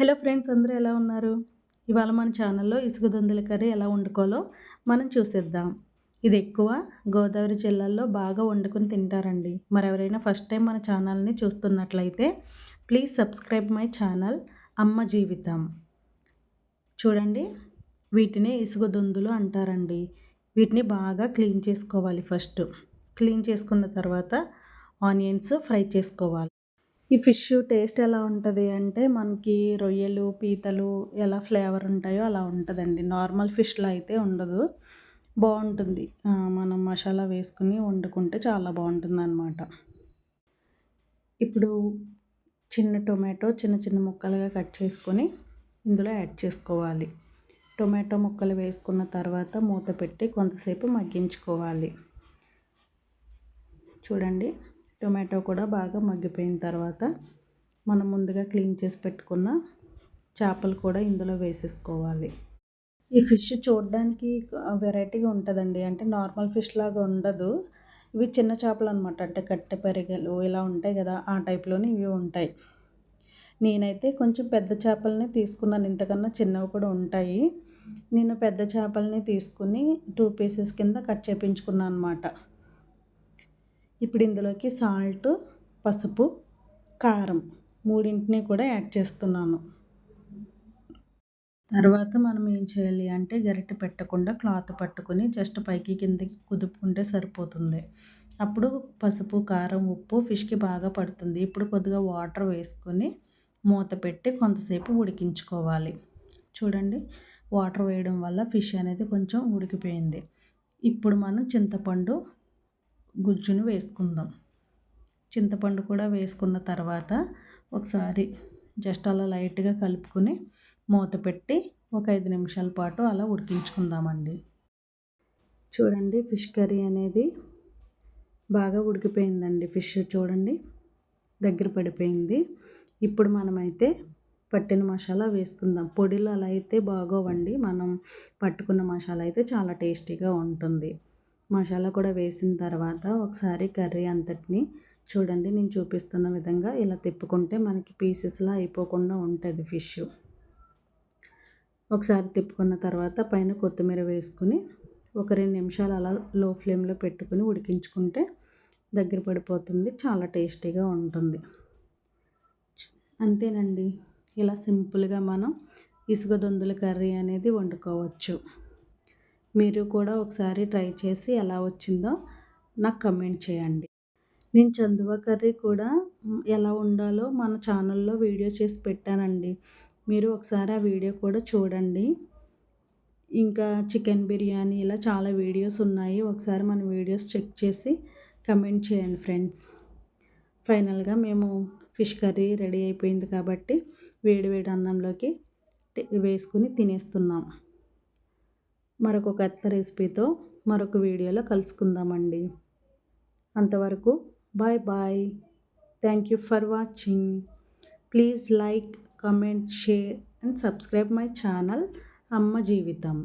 Hello friends అందరూ ఎలా ఉన్నారు? ఇవాళ మన ఛానల్లో ఇసుక దొందల కర్రీ ఎలా వండుకోవాలో మనం చూసేద్దాం. ఇది ఎక్కువ గోదావరి జిల్లాల్లో బాగా వండుకొని తింటారండి. మరి ఎవరైనా ఫస్ట్ టైం మన ఛానల్ని చూస్తున్నట్లయితే ప్లీజ్ సబ్స్క్రైబ్ మై ఛానల్ అమ్మ జీవితం. చూడండి వీటిని ఇసుక దొందులు అంటారండి. వీటిని బాగా క్లీన్ చేసుకోవాలి ఫస్ట్. క్లీన్ చేసుకున్న తర్వాత ఆనియన్స్ ఫ్రై చేసుకోవాలి. ఈ ఫిష్ టేస్ట్ ఎలా ఉంటుంది అంటే మనకి రొయ్యలు పీతలు ఎలా ఫ్లేవర్ ఉంటాయో అలా ఉంటుందండి. నార్మల్ ఫిష్లో అయితే ఉండదు. బాగుంటుంది. మనం మసాలా వేసుకుని వండుకుంటే చాలా బాగుంటుంది అనమాట ఇప్పుడు చిన్న టొమాటో చిన్న చిన్న ముక్కలుగా కట్ చేసుకొని ఇందులో యాడ్ చేసుకోవాలి. టొమాటో ముక్కలు వేసుకున్న తర్వాత మూత పెట్టి కొంతసేపు మగ్గించుకోవాలి. చూడండి. టొమాటో కూడా బాగా మగ్గిపోయిన తర్వాత మనం ముందుగా క్లీన్ చేసి పెట్టుకున్న చేపలు కూడా ఇందులో వేసేసుకోవాలి. ఈ ఫిష్ చూడడానికి వెరైటీగా ఉంటుందండి. అంటే నార్మల్ ఫిష్ లాగా ఉండదు. ఇవి చిన్న చేపలు అనమాట అంటే కట్టె పెరగలు ఇలా ఉంటాయి కదా ఆ టైప్లోనే ఇవి ఉంటాయి. నేనైతే కొంచెం పెద్ద చేపలని తీసుకున్నాను. ఇంతకన్నా చిన్నవి కూడా ఉంటాయి. నేను పెద్ద చేపలని తీసుకుని టూ పీసెస్ కింద కట్ చేపించుకున్నాను అనమాట ఇప్పుడు ఇందులోకి సాల్ట్ పసుపు కారం మూడింటిని కూడా యాడ్ చేస్తున్నాను. తర్వాత మనం ఏం చేయాలి అంటే గరిటె పెట్టకుండా క్లాత్ పట్టుకొని జస్ట్ పైకి కిందకి కుదుపుకుంటే సరిపోతుంది. అప్పుడు పసుపు కారం ఉప్పు ఫిష్కి బాగా పడుతుంది. ఇప్పుడు కొద్దిగా వాటర్ వేసుకొని మూత పెట్టి కొంతసేపు ఉడికించుకోవాలి. చూడండి వాటర్ వేయడం వల్ల ఫిష్ అనేది కొంచెం ఉడికిపోయింది. ఇప్పుడు మనం చింతపండు గుజ్జును వేసుకుందాం. చింతపండు కూడా వేసుకున్న తర్వాత ఒకసారి జస్ట్ అలా లైట్గా కలుపుకొని మూత పెట్టి ఒక ఐదు నిమిషాల పాటు అలా ఉడికించుకుందామండి. చూడండి ఫిష్ కర్రీ అనేది బాగా ఉడికిపోయిందండి ఫిష్ చూడండి. దగ్గర పడిపోయింది. ఇప్పుడు మనమైతే పట్టిన మసాలా వేసుకుందాం. పొడిలో అలా అయితే బాగోవండి. మనం పట్టుకున్న మసాలా అయితే చాలా టేస్టీగా ఉంటుంది. మసాలా కూడా వేసిన తర్వాత ఒకసారి కర్రీ అంతటిని చూడండి నేను చూపిస్తున్న విధంగా ఇలా తిప్పుకుంటే మనకి పీసెస్లా అయిపోకుండా ఉంటుంది ఫిష్ ఒకసారి తిప్పుకున్న తర్వాత పైన కొత్తిమీర వేసుకుని ఒక రెండు నిమిషాలు అలా లో ఫ్లేమ్లో పెట్టుకుని ఉడికించుకుంటే దగ్గర పడిపోతుంది చాలా టేస్టీగా ఉంటుంది. అంతేనండి. ఇలా సింపుల్గా మనం ఇసుక దొందుల కర్రీ అనేది వండుకోవచ్చు. మీరు కూడా ఒకసారి ట్రై చేసి ఎలా వచ్చిందో నాకు కమెంట్ చేయండి. నేను చందువ కర్రీ కూడా ఎలా ఉండాలో మన ఛానల్లో వీడియో చేసి పెట్టానండి. మీరు ఒకసారి ఆ వీడియో కూడా చూడండి. ఇంకా చికెన్ బిర్యానీ ఇలా చాలా వీడియోస్ ఉన్నాయి. ఒకసారి మన వీడియోస్ చెక్ చేసి కమెంట్ చేయండి ఫ్రెండ్స్. ఫైనల్గా మేము ఫిష్ కర్రీ రెడీ అయిపోయింది కాబట్టి వేడి వేడి అన్నంలోకి వేసుకుని తినేస్తున్నాం. మరొక కొత్త రెసిపీతో మరొక వీడియోలో కలుసుకుందామండి. అంతవరకు bye bye. Thank you for watching please like comment share and subscribe my channel అమ్మ జీవితం